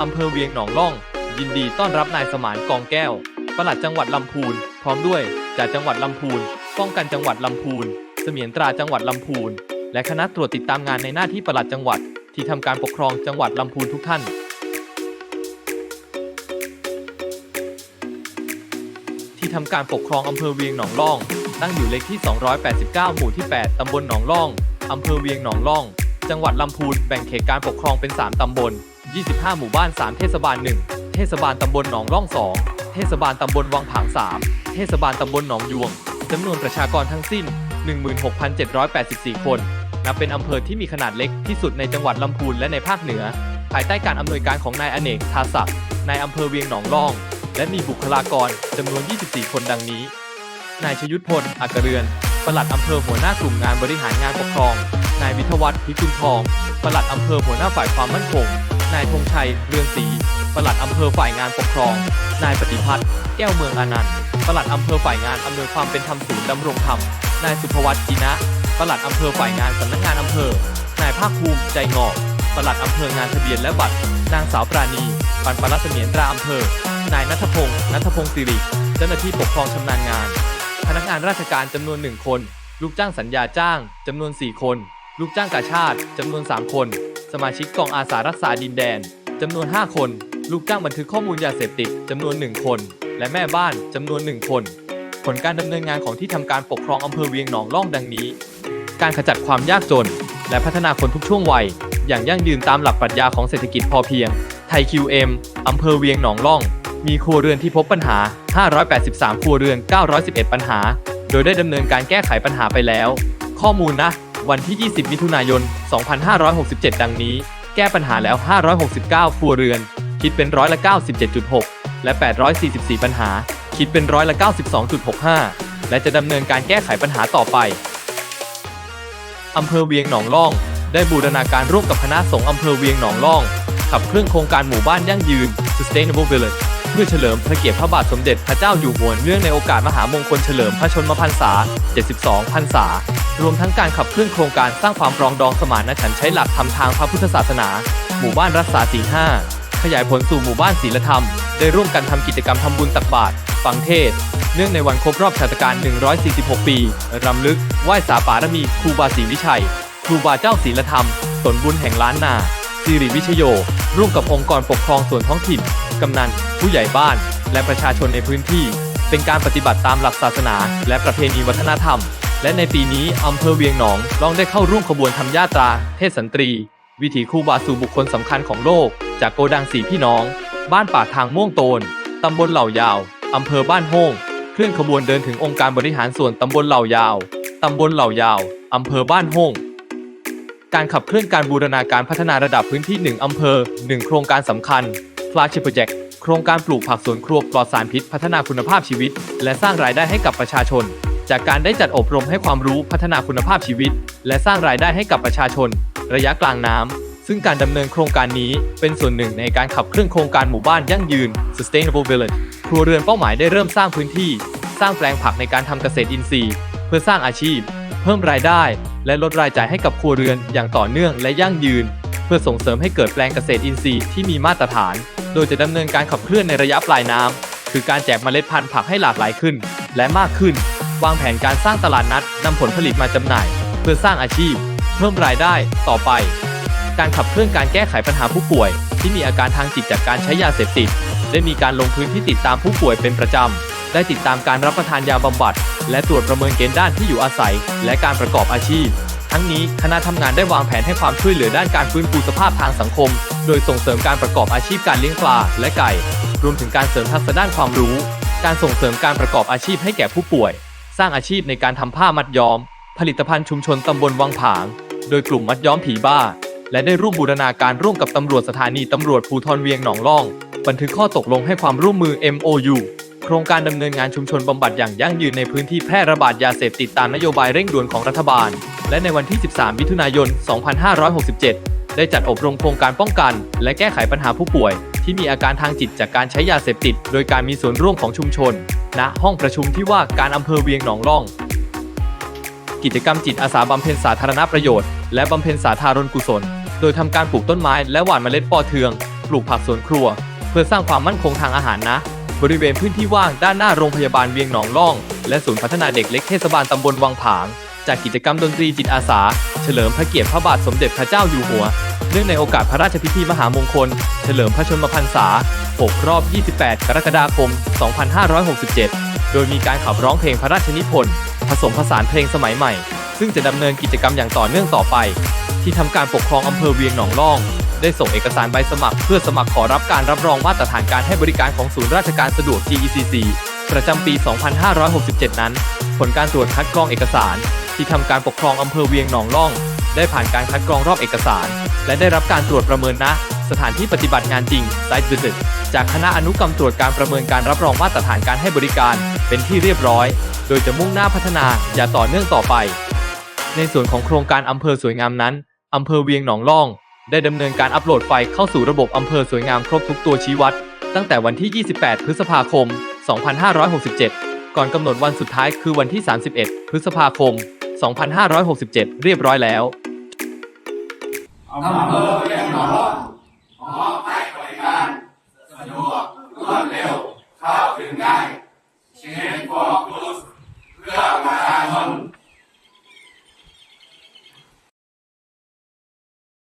อำเภอเวียงหนองล่อง ยินดีต้อนรับนายสมานกองแก้วปลัดจังหวัดลำพูน พร้อมด้วยจากจังหวัดลำพูน ป้องกันจังหวัดลำพูน เสมียนตราจังหวัดลำพูน และคณะตรวจติดตามงานในหน้าที่ปลัดจังหวัด ที่ทำการปกครองจังหวัดลำพูนทุกท่านที่ทำการปกครองอำเภอเวียงหนองล่อง ตั้งอยู่เลขที่ 289 หมู่ที่ 8 ตำบลหนองล่อง อำเภอเวียงหนองล่อง จังหวัดลำพูน แบ่งเขตการปกครองเป็น 3 ตำบล 25 หมู่บ้าน 3 เทศบาล 1 เทศบาลตำบลหนองล่อง 2 เทศบาลตำบลวังผาง 3 เทศบาลตำบลหนองยวงจำนวนประชากรทั้งสิ้น 16,784 คน นับเป็นอำเภอที่มีขนาดเล็กที่สุดในจังหวัดลำพูนและในภาคเหนือ ภายใต้การอำนวยการของนายอเนกทาศักดิ์นายอำเภอเวียงหนองล่อง และมีบุคลากรจำนวน 24 คนดังนี้ นายชยุทธพลอักเรือนปลัดอำเภอหัวหน้ากลุ่มงานบริหารงานปกครอง นายวิทวัฒน์พิกุลทองปลัดอำเภอหัวหน้าฝ่ายความมั่นคง นายธงชัย เรืองศรีปลัดอำเภอฝ่ายงานปกครอง นายปฏิพัฒน์แก้วเมืองอนันต์ปลัดอำเภอฝ่ายงานอำนวยความเป็นธรรมศูนย์ดำรงธรรม นายสุภวัฒน์จีนะปลัดอำเภอฝ่ายงานสำนักงานอำเภอ นายภาคภูมิใจงอกปลัดอำเภองานทะเบียนและบัตร นางสาวปราณี ปันปลัดเสมียนตราอำเภอ นายนัทพงศ์นัทพงศ์สิริ เจ้าหน้าที่ปกครองชำนาญงาน พนักงานราชการจำนวน1คน ลูกจ้างสัญญาจ้างจำนวน 4 คน ลูกจ้างกาชาติจำนวน 3 คน สมาชิกกองอาสารักษาดินแดนจำนวน 5 คน ลูกจ้างบันทึกข้อมูลยาเสพติดจำนวน 1 คน และแม่บ้านจำนวน 1 คน ผลการดำเนินงานของที่ทำการปกครองอำเภอเวียงหนองล่องดังนี้ การขจัดความยากจน และพัฒนาคนทุกช่วงวัย อย่างยั่งยืนตามหลักปรัชญาของเศรษฐกิจพอเพียง ไทย QM อำเภอเวียงหนองล่อง มีครัวเรือนที่พบปัญหา 583 ครัวเรือน 911 ปัญหา โดยได้ดำเนินการแก้ไขปัญหาไปแล้ว ข้อมูลนะ วันที่ 20 มิถุนายน 2567 ดังนี้ แก้ปัญหาแล้ว 569ครัวเรือน คิดเป็นร้อยละ 97.6 และ 844 ปัญหา คิดเป็นร้อยละ 92.65 และจะดำเนินการแก้ไขปัญหาต่อไปอำเภอเวียงหนองล่อง ได้บูรณาการร่วมกับคณะสงฆ์อำเภอเวียงหนองล่อง ขับเคลื่อนโครงการหมู่บ้านยั่งยืน Sustainable Village พื่อเฉลิมพระเกียรติพระบาทสมเด็จพระเจ้าอยู่หัวเนื่องในโอกาสมหามงคลเฉลิมพระชนมพรรษา 72 พรรษา รวมทั้งการขับเคลื่อนโครงการสร้างความปรองดองสมานฉันท์ใช้หลักทำทางพระพุทธศาสนา หมู่บ้านรักษาศีลห้าขยายผลสู่หมู่บ้านศีลธรรม ได้ร่วมกันทำกิจกรรมทำบุญตักบาตรฟังเทศ เนื่องในวันครบรอบชาติการ 146 ปีรำลึกไหว้สาปารมีครูบาศรีวิชัย ครูบาเจ้าศีลธรรมสนบุญแห่งล้านนา สิริวิชโย ร่วมกับองค์กรปกครองส่วนท้องถิ่น กำนัน ผู้ใหญ่บ้าน และประชาชนในพื้นที่ เป็นการปฏิบัติตามหลักศาสนา และประเพณีวัฒนธรรม และในปีนี้อำเภอเวียงหนองลองได้เข้าร่วมขบวนทำญาตรา เทศสันตรี วิถีครูบาสู่บุคคลสำคัญของโลก จากโกดังสีพี่น้อง บ้านป่าทางม่วงโตนตำบลเหล่ายาวอำเภอบ้านโฮ่งเคลื่อนขบวนเดินถึงองค์การบริหารส่วนตำบลเหล่ายาวตำบลเหล่ายาวอำเภอบ้านโฮ่ง การขับเคลื่อนการบูรณาการพัฒนาระดับพื้นที่ 1 อำเภอ 1 โครงการสำคัญ Flash Project โครงการปลูกผักสวนครัวปลอดสารพิษพัฒนาคุณภาพชีวิต และสร้างรายได้ให้กับประชาชน จากการได้จัดอบรมให้ความรู้พัฒนาคุณภาพชีวิต และสร้างรายได้ให้กับประชาชน ระยะกลางน้ำซึ่งการดำเนินโครงการนี้เป็นส่วนหนึ่งในการขับเคลื่อนโครงการหมู่บ้านยั่งยืน Sustainable Village ครัวเรือนเป้าหมายได้เริ่มสร้างพื้นที่ สร้างแปลงผักในการทำเกษตรอินทรีย์ เพื่อสร้างอาชีพ เพิ่มรายได้ และลดรายจ่ายให้กับครัวเรือนอย่างต่อเนื่องและยั่งยืน เพื่อส่งเสริมให้เกิดแปลงเกษตรอินทรีย์ที่มีมาตรฐาน โดยจะดำเนินการขับเคลื่อนในระยะปลายน้ำคือการแจกเมล็ดพันธุ์ผักให้หลากหลายขึ้น และมากขึ้น วางแผนการสร้างตลาดนัดนำผลผลิตมาจำหน่าย เพื่อสร้างอาชีพ เพิ่มรายได้ต่อไป การขับเคลื่อนการแก้ไขปัญหาผู้ป่วย ที่มีอาการทางจิตจากการใช้ยาเสพติดได้มีการลงพื้นที่ติดตามผู้ป่วยเป็นประจำ ได้ติดตามการรับประทานยาบำบัด และตรวจประเมินเกณฑ์ด้านที่อยู่อาศัย และการประกอบอาชีพ ทั้งนี้คณะทำงานได้วางแผนให้ความช่วยเหลือด้านการฟื้นฟูสภาพทางสังคม โดยส่งเสริมการประกอบอาชีพการเลี้ยงปลาและไก่ รวมถึงการเสริมทักษะด้านความรู้ การส่งเสริมการประกอบอาชีพให้แก่ผู้ป่วย สร้างอาชีพในการทำผ้ามัดย้อม ผลิตภัณฑ์ชุมชนตำบลวังผาง โดยกลุ่มมัดย้อมผีบ้า และได้ร่วมบูรณาการร่วมกับตำรวจสถานีตำรวจภูธรเวียงหนองล่อง บันทึกข้อตกลงให้ความร่วมมือ MOU โครงการดำเนินงานชุมชนบำบัดอย่างยั่งยืนในพื้นที่แพร่ระบาดยาเสพติดตามนโยบายเร่งด่วนของรัฐบาล และในวันที่ 13 มิถุนายน 2567 ได้จัดอบรมโครงการป้องกัน และแก้ไขปัญหาผู้ป่วย ที่มีอาการทางจิตจากการใช้ยาเสพติด โดยการมีส่วนร่วมของชุมชน ณ ห้องประชุมที่ว่าการอำเภอเวียงหนองล่อง กิจกรรมจิตอาสาบำเพ็ญสาธารณประโยชน์ และบำเพ็ญสาธารณกุศล โดยทำการปลูกต้นไม้และหว่านเมล็ดปอเทือง ปลูกผักสวนครัว เพื่อสร้างความมั่นคงทางอาหารนะ บริเวณพื้นที่ว่างด้านหน้าโรงพยาบาลเวียงหนองล่อง และศูนย์พัฒนาเด็กเล็กเทศบาลตำบลวังผาง จากกิจกรรมดนตรีจิตอาสา เฉลิมพระเกียรติพระบาทสมเด็จพระเจ้าอยู่หัว เนื่องในโอกาสพระราชพิธีมหามงคล เฉลิมพระชนมพรรษา 6 รอบ 28 กรกฎาคม 2567 โดยมีการขับร้องเพลงพระราชนิพนธ์ผสมผสานเพลงสมัยใหม่ ซึ่งจะดำเนินกิจกรรมอย่างต่อเนื่องต่อไป ที่ทำการปกครองอำเภอเวียงหนองล่อง ได้ส่งเอกสารใบสมัคร เพื่อสมัครขอรับการรับรองมาตรฐานการให้บริการของศูนย์ราชการสะดวก GECC ประจำปี 2567 นั้น ผลการตรวจคัดกรองเอกสาร ที่ทำการปกครองอำเภอเวียงหนองล่อง ได้ผ่านการคัดกรองรอบเอกสาร และได้รับการตรวจประเมินณสถานที่ปฏิบัติงานจริง Site Visit จากคณะอนุกรรมตรวจการประเมินการรับรองมาตรฐานการให้บริการ เป็นที่เรียบร้อย โดยจะมุ่งหน้าพัฒนาอย่าต่อเนื่องต่อไป ในส่วนของโครงการอำเภอสวยงามนั้นอำเภอเวียงหนองล่อง ได้ดำเนินการอัปโหลดไฟล์เข้าสู่ระบบอำเภอสวยงามครบทุกตัวชี้วัด ตั้งแต่วันที่ 28 พฤษภาคม 2567 ก่อนกำหนดวันสุดท้ายคือวันที่ 31 พฤษภาคม 2567 เรียบร้อยแล้วอำเภอเวียงหนองล่อง